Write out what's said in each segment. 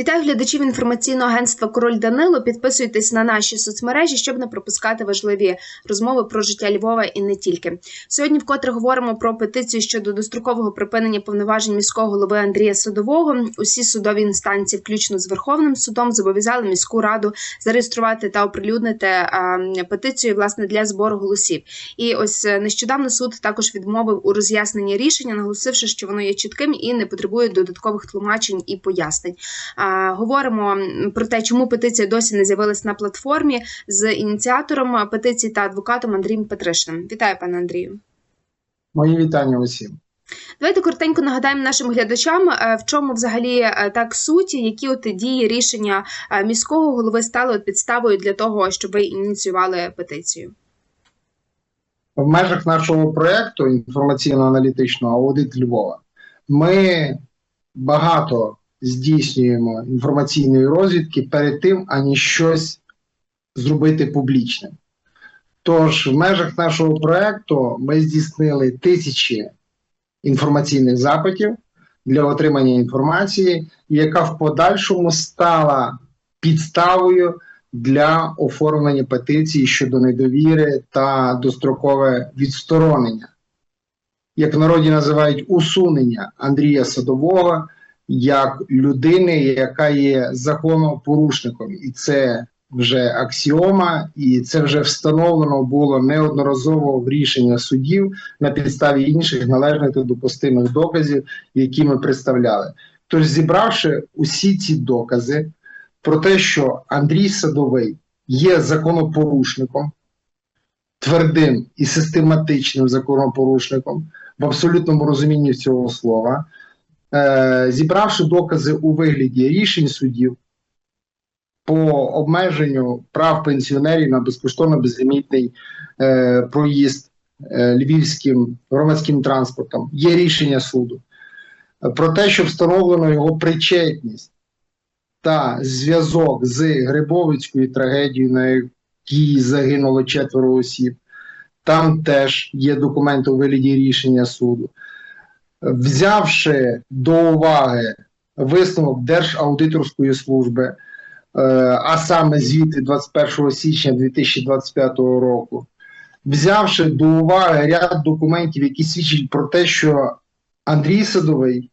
Вітаю глядачів інформаційного агентства Король Данило. Підписуйтесь на наші соцмережі, щоб не пропускати важливі розмови про життя Львова і не тільки. Сьогодні вкотре говоримо про петицію щодо дострокового припинення повноважень міського голови Андрія Садового. Усі судові інстанції, включно з Верховним судом, зобов'язали міську раду зареєструвати та оприлюднити петицію власне для збору голосів. І ось е, нещодавно суд також відмовив у роз'ясненні рішення, наголосивши, що воно є чітким і не потребує додаткових тлумачень і пояснень. Говоримо про те, чому петиція досі не з'явилась на платформі з ініціатором петиції та адвокатом Андрієм Петришиним. Вітаю, пане Андрію. Мої вітання усім. Давайте коротенько нагадаємо нашим глядачам, е, в чому взагалі е, так суть, які от дії рішення е, міського голови стали от підставою для того, щоб ви ініціювали петицію. В межах нашого проєкту інформаційно-аналітичного аудит Львова ми багато здійснюємо інформаційної розвідки перед тим, ані щось зробити публічним. Тож, в межах нашого проєкту ми здійснили тисячі інформаційних запитів для отримання інформації, яка в подальшому стала підставою для оформлення петиції щодо недовіри та дострокове відсторонення, як в народі називають усунення Андрія Садового як людини, яка є законопорушником, і це вже аксіома, і це вже встановлено було неодноразово в рішення судів на підставі інших належних та допустимих доказів, які ми представляли. Тож, зібравши усі ці докази про те, що Андрій Садовий є законопорушником, твердим і систематичним законопорушником в абсолютному розумінні цього слова, зібравши докази у вигляді рішень судів по обмеженню прав пенсіонерів на безкоштовно безлімітний е, проїзд е, львівським громадським транспортом, є рішення суду про те, що встановлено його причетність та зв'язок з Грибовицькою трагедією, на якій загинуло четверо осіб. Там теж є документи у вигляді рішення суду. Взявши до уваги висновок Держаудиторської служби, е, а саме звіти 21 січня 2025 року, взявши до уваги ряд документів, які свідчать про те, що Андрій Садовий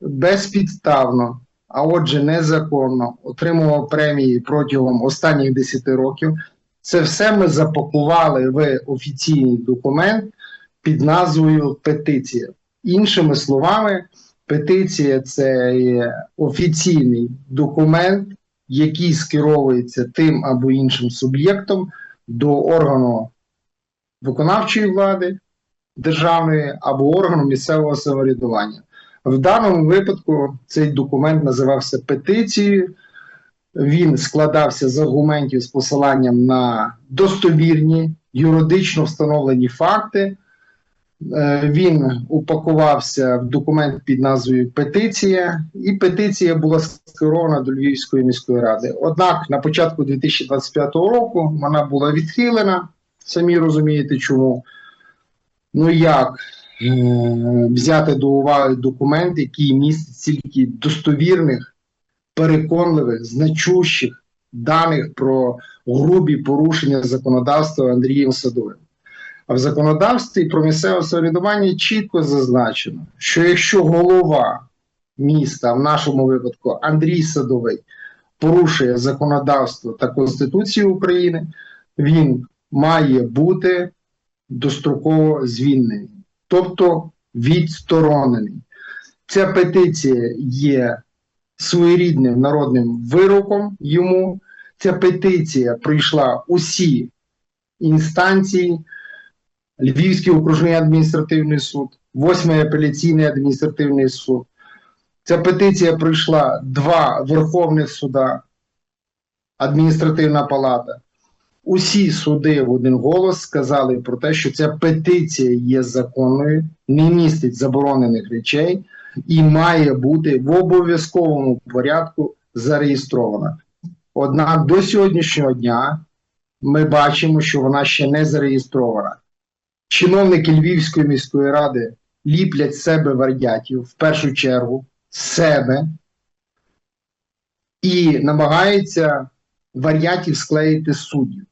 безпідставно, а отже, незаконно отримував премії протягом останніх 10 років. Це все ми запакували в офіційний документ під назвою Петиція. Іншими словами, петиція це офіційний документ, який скеровується тим або іншим суб'єктом до органу виконавчої влади державної або органу місцевого самоврядування. В даному випадку цей документ називався петицією. Він складався з аргументів з посиланням на достовірні юридично встановлені факти. Е, Він упакувався в документ під назвою Петиція, і петиція була скерована до Львівської міської ради. Однак на початку 2025 року вона була відхилена. Самі розумієте, чому. Ну як е, взяти до уваги документ, який містить стільки достовірних, переконливих, значущих даних про грубі порушення законодавства Андрієм Садовим. А в законодавстві про місцеве самоврядування чітко зазначено, що якщо голова міста, в нашому випадку Андрій Садовий, порушує законодавство та Конституцію України, він має бути достроково звільнений, тобто відсторонений. Ця петиція є своєрідним народним вироком йому. Ця петиція пройшла усі інстанції. Львівський окружний адміністративний суд, восьмий апеляційний адміністративний суд. Ця петиція пройшла два Верховних суда, адміністративна палата. Усі суди в один голос сказали про те, що ця петиція є законною, не містить заборонених речей і має бути в обов'язковому порядку зареєстрована. Однак до сьогоднішнього дня ми бачимо, що вона ще не зареєстрована. Чиновники Львівської міської ради ліплять себе вардятів в першу чергу себе, і намагається варіантів склеїти суддів.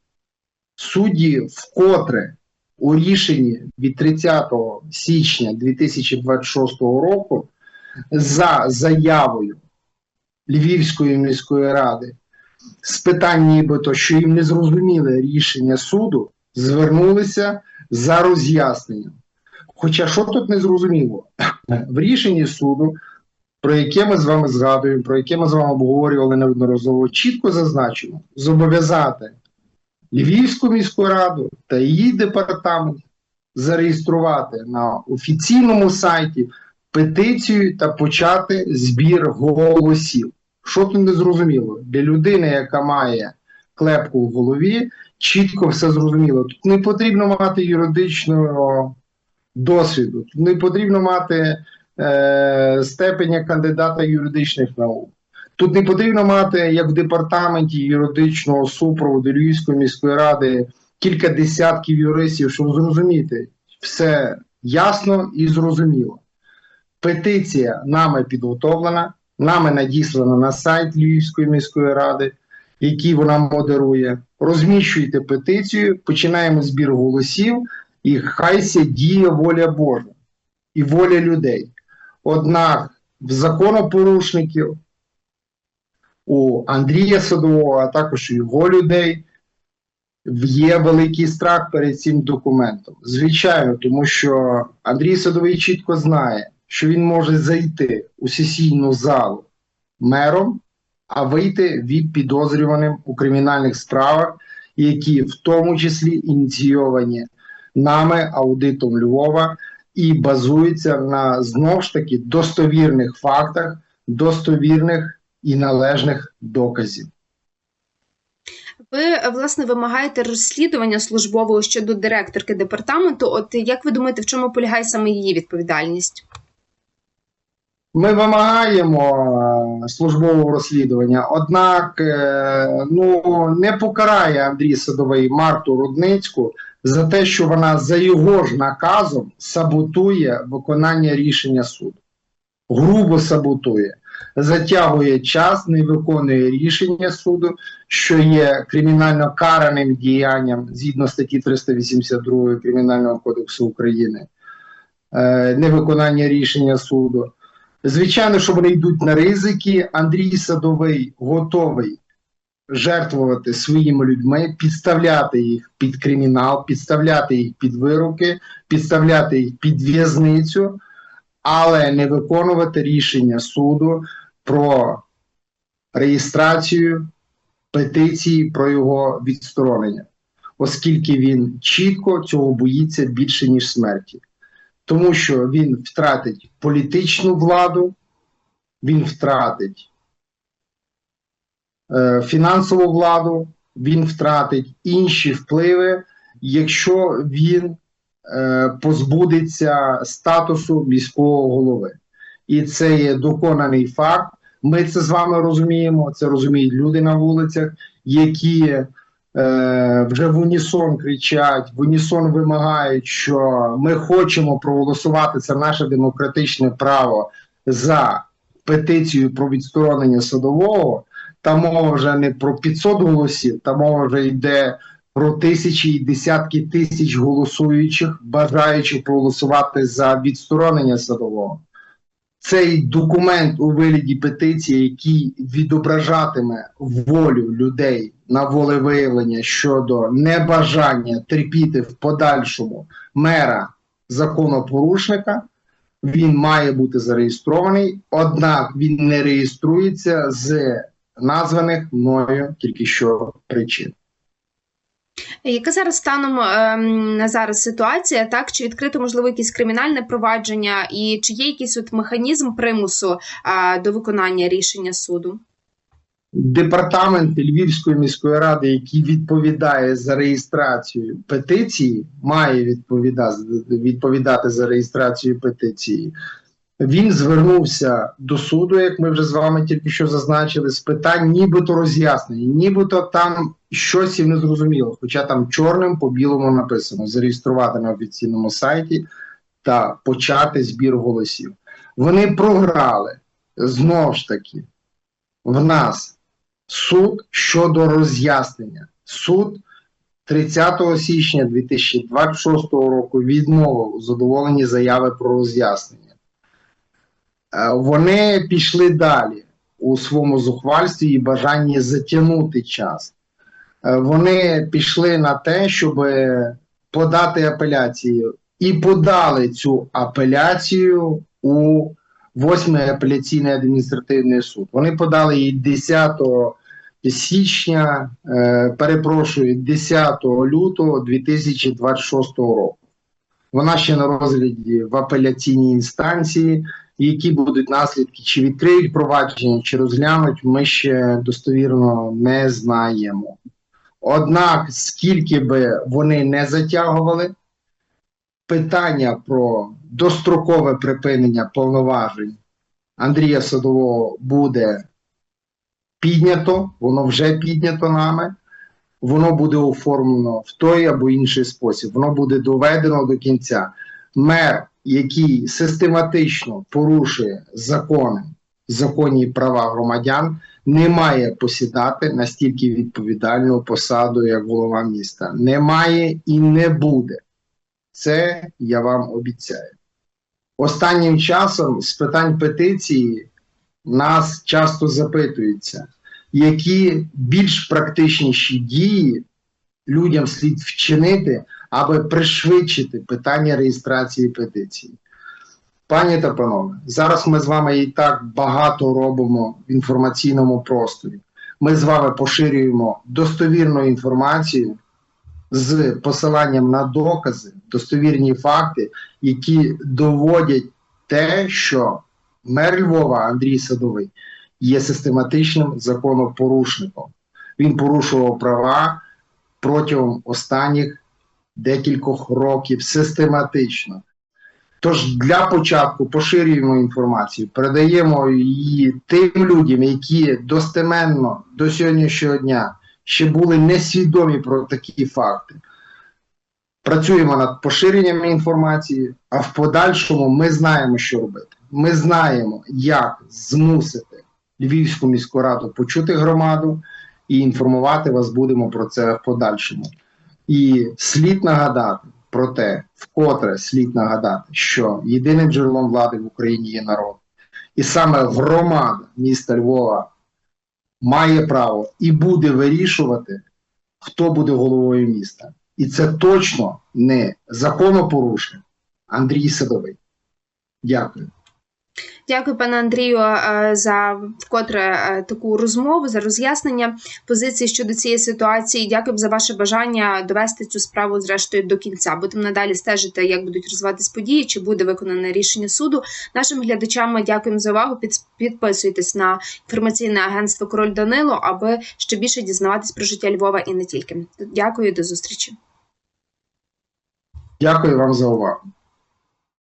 Судді вкотре у рішенні від 30 січня 2026 року за заявою Львівської міської ради з питань, нібито, що їм не зрозуміле рішення суду, звернулися за роз'ясненням. Хоча що тут не зрозуміло? В рішенні суду, про яке ми з вами згадуємо, про яке ми з вами обговорювали неодноразово, чітко зазначено зобов'язати Львівську міську раду та її департамент зареєструвати на офіційному сайті петицію та почати збір голосів. Що тут не зрозуміло? Для людини, яка має клепку в голові, чітко все зрозуміло. Тут не потрібно мати юридичного досвіду, тут не потрібно мати е, степеня кандидата юридичних наук. Тут не потрібно мати, як в департаменті юридичного супроводу Львівської міської ради, кілька десятків юристів, щоб зрозуміти все ясно і зрозуміло. Петиція нами підготовлена, нами надіслана на сайт Львівської міської ради, який вона модерує. Розміщуйте петицію, починаємо збір голосів, і хай ся діє воля Божа і воля людей. Однак в законопорушників у Андрія Садового, а також у його людей є великий страх перед цим документом. Звичайно, тому що Андрій Садовий чітко знає, що він може зайти у сесійну залу мером, а вийти від підозрюваним у кримінальних справах, які в тому числі ініційовані нами, аудитом Львова, і базуються на знов ж таки достовірних фактах, достовірних і належних доказів. Ви власне вимагаєте розслідування службового щодо директорки департаменту. От як ви думаєте, в чому полягає саме її відповідальність? Ми вимагаємо е, службового розслідування, однак е, ну не покарає Андрій Садовий Марту Рудницьку за те, що вона за його ж наказом саботує виконання рішення суду, грубо саботує, затягує час, не виконує рішення суду, що є кримінально караним діянням згідно статті 382 Кримінального кодексу України, е, невиконання рішення суду. Звичайно, що вони йдуть на ризики. Андрій Садовий готовий жертвувати своїми людьми, підставляти їх під кримінал, підставляти їх під вироки, підставляти їх під в'язницю, але не виконувати рішення суду про реєстрацію петиції про його відсторонення, оскільки він чітко цього боїться більше ніж смерті тому що він втратить політичну владу, він втратить е, фінансову владу, він втратить інші впливи, якщо він е, позбудеться статусу міського голови. І це є доконаний факт. Ми це з вами розуміємо. Це розуміють люди на вулицях, які вже в унісон кричать, в унісон вимагають, що ми хочемо проголосувати це наше демократичне право за петицію про відсторонення садового. Та мова вже не про 500 голосів, та мова вже йде про тисячі і десятки тисяч голосуючих, бажаючих проголосувати за відсторонення садового. Цей документ у вигляді петиції, який відображатиме волю людей на волевиявлення щодо небажання терпіти в подальшому мера законопорушника, він має бути зареєстрований, однак він не реєструється з названих мною тільки що причин. Яка зараз станом ем, на зараз ситуація? Так чи відкрито можливо якесь кримінальне провадження, і чи є якийсь от механізм примусу до виконання рішення суду? Департамент Львівської міської ради, який відповідає за реєстрацію петиції, має відповідати за реєстрацію петиції. Він звернувся до суду, як ми вже з вами тільки що зазначили, з питань, нібито роз'яснення, нібито там щось і не зрозуміло, хоча там чорним по білому написано зареєструвати на офіційному сайті та почати збір голосів. Вони програли знову ж таки в нас суд щодо роз'яснення. Суд 30 січня 2026 року відмовив у задоволенні заяви про роз'яснення. Е, Вони пішли далі у своєму зухвальстві і бажанні затягнути час. Е, Вони пішли на те, щоб подати апеляцію, і подали цю апеляцію у 8 апеляційний адміністративний суд. Вони подали її 10 січня, е, перепрошую, 10 лютого 2026 року. Вона ще на розгляді в апеляційній інстанції. Які будуть наслідки, чи відкриють провадження, чи розглянуть, ми ще достовірно не знаємо. Однак, скільки би вони не затягували, питання про дострокове припинення повноважень Андрія Садового буде піднято, воно вже піднято нами, воно буде оформлено в той або інший спосіб, воно буде доведено до кінця. Мер, який систематично порушує закони, законні права громадян, не має посідати настільки відповідальну посаду, як голова міста. Не має і не буде. Це я вам обіцяю. Останнім часом з питань петиції нас часто запитуються, які більш практичніші дії людям слід вчинити, аби пришвидшити питання реєстрації петиції. Пані та панове, зараз ми з вами і так багато робимо в інформаційному просторі. Ми з вами поширюємо достовірну інформацію з посиланням на докази, достовірні факти, які доводять те, що мер Львова Андрій Садовий є систематичним законопорушником. Він порушував права протягом останніх декількох років систематично. Тож для початку поширюємо інформацію, передаємо її тим людям, які достеменно до сьогоднішнього дня ще були несвідомі про такі факти. Працюємо над поширенням інформації, а в подальшому ми знаємо, що робити. Ми знаємо, як змусити Львівську міську раду почути громаду і інформувати вас будемо про це в подальшому. І слід нагадати про те, вкотре слід нагадати, що єдиним джерелом влади в Україні є народ. І саме громада міста Львова має право і буде вирішувати, хто буде головою міста. І це точно не законопорушник Андрій Садовий. Дякую. Дякую, пане Андрію, е, за вкотре е, таку розмову, за роз'яснення позиції щодо цієї ситуації. Дякую за ваше бажання довести цю справу зрештою до кінця. Будемо надалі стежити, як будуть розвиватись події, чи буде виконане рішення суду. Нашим глядачам ми дякуємо за увагу. Підписуйтесь на інформаційне агентство Король Данило, аби ще більше дізнаватись про життя Львова і не тільки. Дякую, до зустрічі. Дякую вам за увагу.